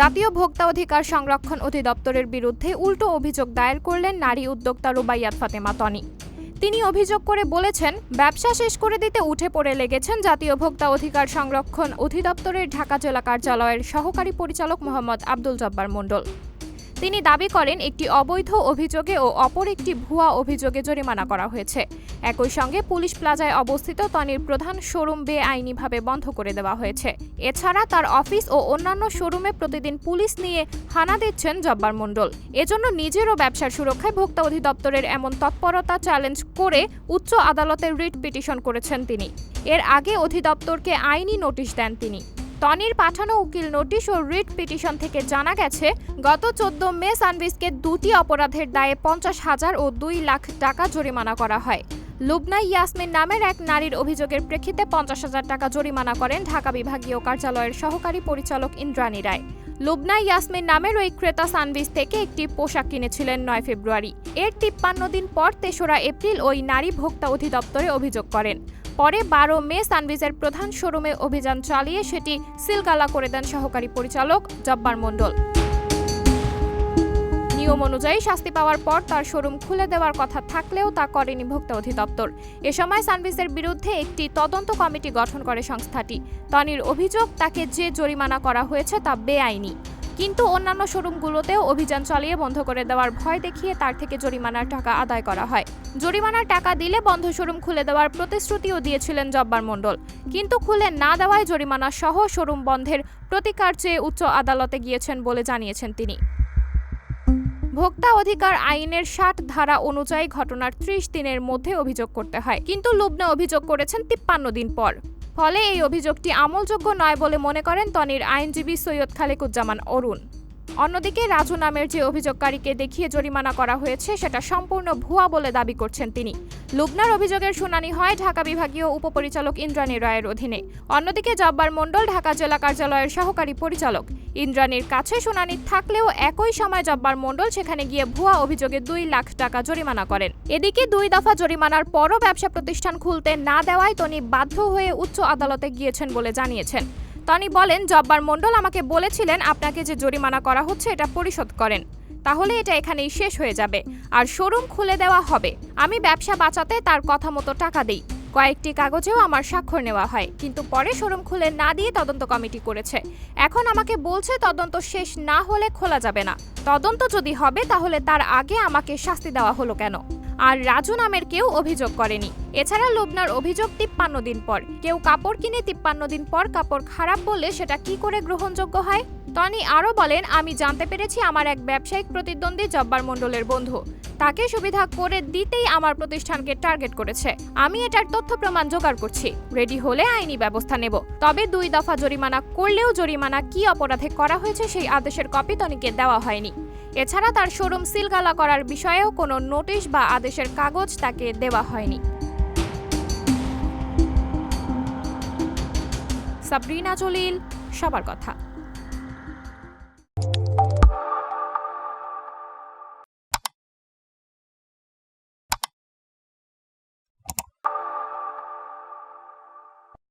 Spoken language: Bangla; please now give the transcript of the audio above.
জাতীয় ভোক্তা অধিকার সংরক্ষণ অধিদপ্তরের বিরুদ্ধে উল্টো অভিযোগ দায়ের করলেন নারী উদ্যোক্তা রুবাইয়াত ফাতেমা তনি। তিনি অভিযোগ করে বলেছেন, ব্যবসা শেষ করে দিতে উঠে পড়ে লেগেছেন জাতীয় ভোক্তা অধিকার সংরক্ষণ অধিদপ্তরের ঢাকা জেলা কার্যালয়ের সহকারী পরিচালক মোহাম্মদ আব্দুল জব্বার মণ্ডল। তিনি দাবি করেন, একটি অবৈধ অভিযোগে ও অপর একটি ভুয়া অভিযোগে জরিমানা করা হয়েছে। একই সঙ্গে পুলিশ প্লাজায় অবস্থিত তনির প্রধান শোরুম বেআইনিভাবে বন্ধ করে দেওয়া হয়েছে। এছাড়া তার অফিস ও অন্যান্য শোরুমে প্রতিদিন পুলিশ নিয়ে হানা দিচ্ছেন জব্বার মণ্ডল। এজন্য নিজেরও ব্যবসার সুরক্ষায় ভোক্তা অধিদপ্তরের এমন তৎপরতা চ্যালেঞ্জ করে উচ্চ আদালতে রিট পিটিশন করেছেন তিনি। এর আগে অধিদপ্তরকে আইনি নোটিশ দেন তিনি। টনির পাঠানো উকিল নোটিশ ও রিট পিটিশন থেকে জানা গেছে, গত চোদ্দ মে সানভিসকে দুটি অপরাধের দায়ে পঞ্চাশ হাজার ও দুই লাখ টাকা জরিমানা করা হয়। লুবনা ইয়াসমিন নামের এক নারীর অভিযোগের প্রেক্ষিতে পঞ্চাশ হাজার টাকা জরিমানা করেন ঢাকা বিভাগীয় কার্যালয়ের সহকারী পরিচালক ইন্দ্রাণী রায়। লুবনা ইয়াসমিন নামের ওই ক্রেতা সানভিস থেকে একটি পোশাক কিনেছিলেন নয় ফেব্রুয়ারি। এর তিপ্পান্ন দিন পর তেসরা এপ্রিল ওই নারী ভোক্তা অধিদপ্তরে অভিযোগ করেন। পরে বারো মে সানভিসের প্রধান শোরুমে অভিযান চালিয়ে সেটি সিলগালা করে দেন সহকারী পরিচালক জব্বার মণ্ডল। নিয়ম অনুযায়ী শাস্তি পাওয়ার পর তার শোরুম খুলে দেওয়ার কথা থাকলেও তা করেনি ভোক্তা অধিদপ্তর। এ সময় সানভিসের বিরুদ্ধে একটি তদন্ত কমিটি গঠন করে সংস্থাটি। তনির অভিযোগ, তাকে যে জরিমানা করা হয়েছে তা বেআইনি। কিন্তু অন্যান্য শোরুমগুলোতেও অভিযান চালিয়ে বন্ধ করে দেওয়ার ভয় দেখিয়ে তার থেকে জরিমানার টাকা আদায় করা হয়। জরিমানার টাকা দিলে বন্ধ শোরুম খুলে দেওয়ার প্রতিশ্রুতিও দিয়েছিলেন জব্বার মণ্ডল। কিন্তু খুলে না দেওয়ায় জরিমানা সহ শোরুম বন্ধের প্রতিকার চেয়ে উচ্চ আদালতে গিয়েছেন বলে জানিয়েছেন তিনি। ভোক্তা অধিকার আইনের ষাট ধারা অনুযায়ী ঘটনার ত্রিশ দিনের মধ্যে অভিযোগ করতে হয়। কিন্তু লুবনা অভিযোগ করেছেন তিপ্পান্ন দিন পর। ফলে এই অভিযোগটি আমলযোগ্য নয় বলে মনে করেন তনির আইনজীবী সৈয়দ খালেকুজ্জামান অরুণ। অন্যদিকে রাজু নামের যে অভিযোগকারীকে দেখিয়ে জরিমানা করা হয়েছে, সেটা সম্পূর্ণ ভুয়া বলে দাবি করছেন তিনি। লুবনার অভিযোগের শুনানি হয় ঢাকা বিভাগীয় উপপরিচালক ইন্দ্রাণী রায়ের অধীনে। অন্যদিকে জব্বার মণ্ডল ঢাকা জেলা কার্যালয়ের সহকারী পরিচালক। ইন্দ্রাণীর কাছে শুনানি থাকলেও একই সময় জব্বার মণ্ডল সেখানে গিয়ে ভুয়া অভিযোগে দুই লাখ টাকা জরিমানা করেন। এদিকে দুই দফা জরিমানার পরও ব্যবসা প্রতিষ্ঠান খুলতে না দেওয়ায় তনি বাধ্য হয়ে উচ্চ আদালতে গিয়েছেন বলে জানিয়েছেন। তনি বলেন, জব্বার মণ্ডল আমাকে বলেছিলেন আপনাকে যে জরিমানা করা হচ্ছে এটা পরিশোধ করেন। তাহলে এটা এখানেই শেষ হয়ে যাবে। আর শোরুম খুলে দেওয়া হবে। আমি ব্যবসা বাঁচাতে তার কথা মতো টাকা দেই। কয়েকটি কাগজেও আমার স্বাক্ষর নেওয়া হয়। কিন্তু পরে শোরুম খুলে না দিয়ে তদন্ত কমিটি করেছে। এখন আমাকে বলছে, তদন্ত শেষ না হলে খোলা যাবে না। তদন্ত যদি হবে, তাহলে তার আগে আমাকে শাস্তি দেওয়া হলো কেন? আর রাজু নামের কেউ অভিযোগ করেনি। এছাড়া লোবনার অভিযোগ তিপ্পান্ন দিন পর। কেউ কাপড় কিনে তিপ্পান্ন দিন পর কাপড় খারাপ বললে সেটা কি করে গ্রহণযোগ্য হয়? টনি আরও বলেন, আমি জানতে পেরেছি আমার এক ব্যবসায়িক প্রতিদ্বন্দ্বী জব্বার মণ্ডলের বন্ধু। তাকে সুবিধা করে দিতেই আমার প্রতিষ্ঠানকে টার্গেট করেছে। আমি এটার তথ্য প্রমাণ জোগাড় করছি। রেডি হলে আইনি ব্যবস্থা নেব। তবে দুই দফা জরিমানা করলেও জরিমানা কি অপরাধে করা হয়েছে সেই আদেশের কপি তনিকে দেওয়া হয়নি। এছাড়া তার শোরুম সিলগালা করার বিষয়েও কোনো নোটিশ বা আদেশের কাগজ তাকে দেওয়া হয়নি। সাবরিনা জলিল, সবার কথা।